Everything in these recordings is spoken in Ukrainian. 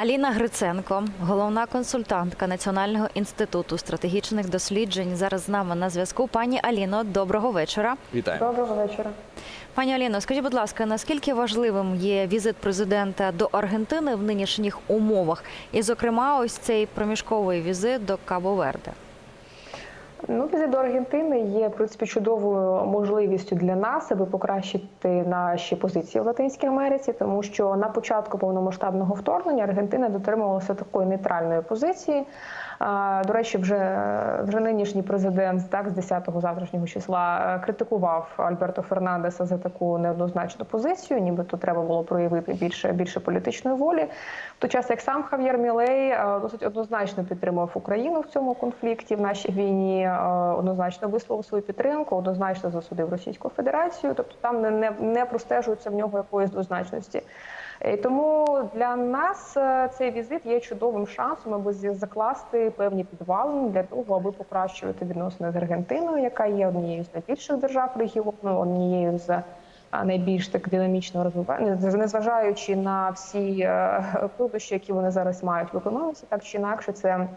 Аліна Гриценко, головна консультантка Національного інституту стратегічних досліджень, зараз з нами на зв'язку. Пані Аліно, доброго вечора. Вітаю. Доброго вечора. Пані Аліно, скажіть, будь ласка, наскільки важливим є візит президента до Аргентини в нинішніх умовах, і, зокрема, ось цей проміжковий візит до Кабо-Верде? Ну, візит до Аргентини є в принципі чудовою можливістю для нас, аби покращити наші позиції в Латинській Америці, тому що на початку повномасштабного вторгнення Аргентина дотримувалася такої нейтральної позиції. До речі, вже вже нинішній президент так з 10-го завтрашнього числа е, критикував Альберто Фернандеса за таку неоднозначну позицію, нібито треба було проявити більше більше політичної волі. В той час як сам Хав'єр Мілей е, досить однозначно підтримував Україну в цьому конфлікті в нашій війні, е, однозначно висловив свою підтримку, однозначно засудив Російську Федерацію. Тобто там не, не, не простежується в нього якоїсь двозначності. І тому для нас е, цей візит є чудовим шансом, аби закласти певні підвали для того, аби покращувати відносини з Аргентиною, яка є однією з найбільших держав регіону, однією з е, найбільш так динамічно розвиває, незважаючи на всі е, труднощі, які вони зараз мають в економіці, так чи інакше, це е,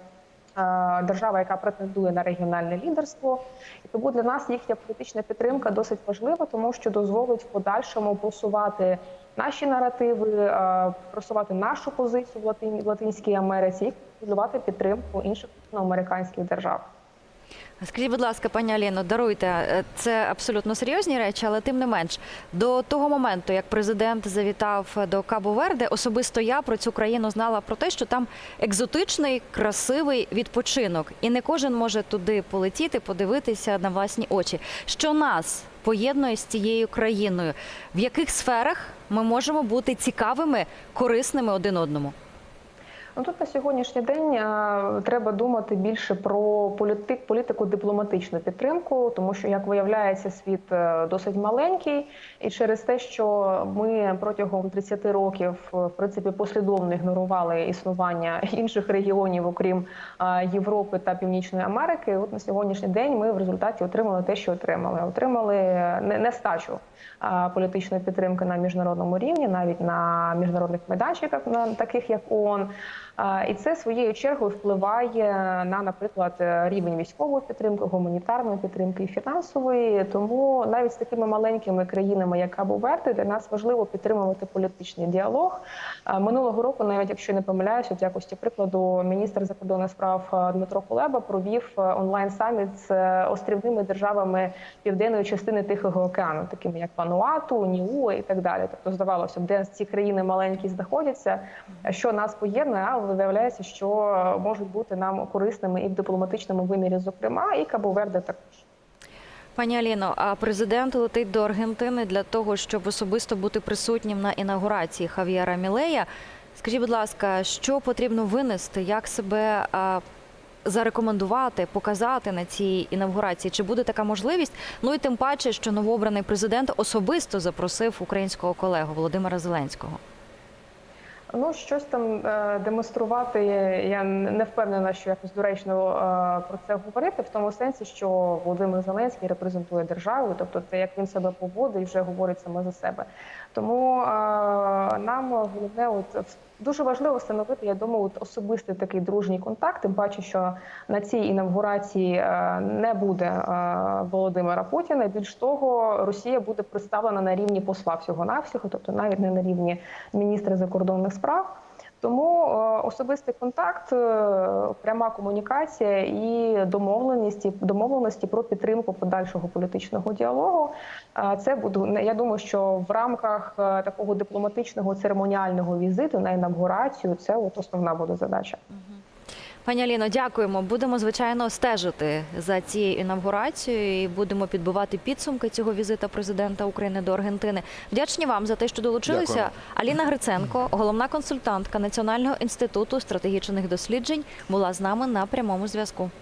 держава, яка претендує на регіональне лідерство, і тому для нас їхня політична підтримка досить важлива, тому що дозволить в подальшому просувати наші наративи, е, просувати нашу позицію в Латин, Латинській Америці і підтримку інших американських держав. Скажіть, будь ласка, пані Аліно, даруйте, е, це абсолютно серйозні речі, але тим не менш, до того моменту, як президент завітав до Кабо-Верде, особисто я про цю країну знала про те, що там екзотичний, красивий відпочинок, і не кожен може туди полетіти, подивитися на власні очі. Що нас поєднує з цією країною? В яких сферах ми можемо бути цікавими, корисними один одному? Ну тут на сьогоднішній день е, треба думати більше про політик, політику дипломатичну підтримку, тому що, як виявляється, світ е, досить маленький, і через те, що ми протягом 30 років е, в принципі послідовно ігнорували існування інших регіонів, окрім е, Європи та Північної Америки. От на сьогоднішній день ми в результаті отримали те, що отримали. Отримали не- нестачу е, політичної підтримки на міжнародному рівні, навіть на міжнародних майданчиках, на таких як ООН. І це своєю чергою впливає на, наприклад, рівень військової підтримки, гуманітарної підтримки і фінансової. Тому навіть з такими маленькими країнами, як Кабо-Верде, для нас важливо підтримувати політичний діалог. Минулого року, навіть якщо не помиляюсь, от якості прикладу, міністр закордонних справ Дмитро Кулеба провів онлайн саміт з е, острівними державами південної частини Тихого океану, такими як Вануату, Ніуе і так далі. Тобто, здавалося де ці країни маленькі знаходяться, що нас поєднує, виявляється, що можуть бути нам корисними і в дипломатичному вимірі, зокрема, і Кабо-Верде також. Пані Аліно, а президент летить до Аргентини для того, щоб особисто бути присутнім на інаугурації Хав'єра Мілея. Скажіть, будь ласка, що потрібно винести, як себе зарекомендувати, показати на цій інаугурації? Чи буде така можливість? Ну і тим паче, що новообраний президент особисто запросив українського колегу Володимира Зеленського. Ну, щось там е, демонструвати. Я не впевнена, що якось доречно е, про це говорити, в тому сенсі, що Володимир Зеленський репрезентує державу, тобто це як він себе поводить, вже говорить саме за себе. Тому е, нам головне, от дуже важливо встановити, я думаю, от особистий такий дружній контакт. Тим паче, що на цій інавгурації не буде Володимира Путіна. Більш того, Росія буде представлена на рівні посла всього навсього, тобто навіть не на рівні міністра закордонних справ. Тому е, особистий контакт, е, пряма комунікація і домовленості, домовленості про підтримку подальшого політичного діалогу. Е, Це буде я думаю, що в рамках такого дипломатичного церемоніального візиту на інавгурацію це от основна буде задача. Пані Аліно, дякуємо. Будемо звичайно стежити за цією інавгурацією і будемо підбивати підсумки цього візита президента України до Аргентини. Вдячні вам за те, що долучилися. Дякую. Аліна Гриценко, головна консультантка Національного інституту стратегічних досліджень, була з нами на прямому зв'язку.